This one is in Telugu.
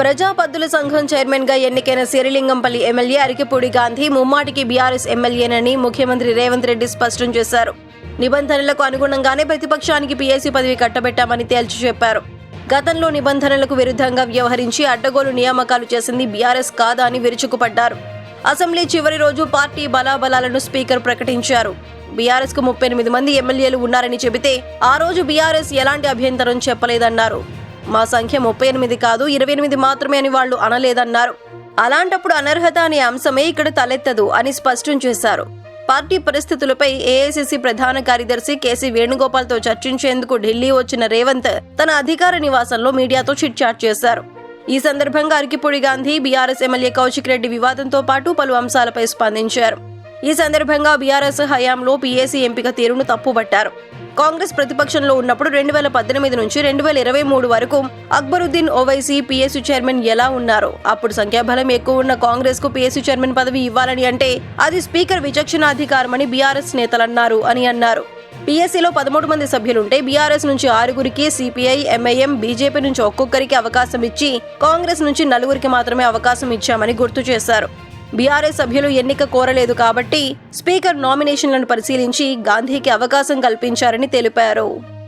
ప్రజాపద్దుల సంఘం చైర్మన్గా ఎన్నికైన సిరిలింగంపల్లి ఎమ్మెల్యే అరికిపూడి గాంధీ ముమ్మాటికి బీఆర్ఎస్ ఎమ్మెల్యేనని ముఖ్యమంత్రి రేవంత్ రెడ్డి స్పష్టం చేశారు. నిబంధనలకు అనుగుణంగానే ప్రతిపక్షానికి పీఏసీ పదవి కట్టబెట్టామని తేల్చి చెప్పారు. గతంలో నిబంధనలకు విరుద్ధంగా వ్యవహరించి అడ్డగోలు నియామకాలు చేసింది బీఆర్ఎస్ కాదా అని విరుచుకుపడ్డారు. అసెంబ్లీ చివరి రోజు పార్టీ బలాబలాలను స్పీకర్ ప్రకటించారు. బీఆర్ఎస్కు ముప్పై ఎనిమిది మంది ఎమ్మెల్యేలు ఉన్నారని చెబితే ఆ రోజు బీఆర్ఎస్ ఎలాంటి అభ్యంతరం చెప్పలేదన్నారు. మా సంఖ్య ముప్పై ఎనిమిది కాదు ఇరవై ఎనిమిది మాత్రమే అని వాళ్ళు అనలేదన్నారు. అలాంటప్పుడు అనర్హత అనే అంశమే ఇక్కడ తలెత్తదు అని స్పష్టం చేశారు. పార్టీ పరిస్థితులపై ఏఐసిసి ప్రధాన కార్యదర్శి కేసీ వేణుగోపాల్తో చర్చించేందుకు ఢిల్లీ వచ్చిన రేవంత్ తన అధికార నివాసంలో మీడియాతో చిట్చాట్ చేశారు. ఈ సందర్భంగా అరికిపూడి గాంధీ బీఆర్ఎస్ ఎమ్మెల్యే కౌశిక్ రెడ్డి వివాదంతో పాటు పలు అంశాలపై స్పందించారు. ఈ సందర్భంగా బీఆర్ఎస్ హయాంలో పీఏసీ ఎంపిక తీరును తప్పుబట్టారు. కాంగ్రెస్ ప్రతిపక్షంలో ఉన్నప్పుడు రెండు వేల పద్దెనిమిది నుంచి రెండు వేల ఇరవై మూడు వరకు అక్బరుద్దీన్ ఓవైసీ పీఎస్సీ చైర్మన్ ఎలా ఉన్నారు? అప్పుడు సంఖ్యాబలం ఎక్కువ ఉన్న కాంగ్రెస్కు పీఎస్యూ చైర్మన్ పదవి ఇవ్వాలని అంటే అది స్పీకర్ విచక్షణాధికారమని బీఆర్ఎస్ నేతలన్నారు అని అన్నారు. పీఎస్సీలో పదమూడు మంది సభ్యులుంటే బీఆర్ఎస్ నుంచి ఆరుగురికి సిపిఐ ఎంఐఎం బీజేపీ నుంచి ఒక్కొక్కరికి అవకాశం ఇచ్చి కాంగ్రెస్ నుంచి నలుగురికి మాత్రమే అవకాశం ఇచ్చామని గుర్తు చేశారు. బీఆర్ఎస్ సభ్యులు ఎన్నిక కోరలేదు కాబట్టి స్పీకర్ నామినేషన్లను పరిశీలించి గాంధీకి అవకాశం కల్పించారని తెలిపారు.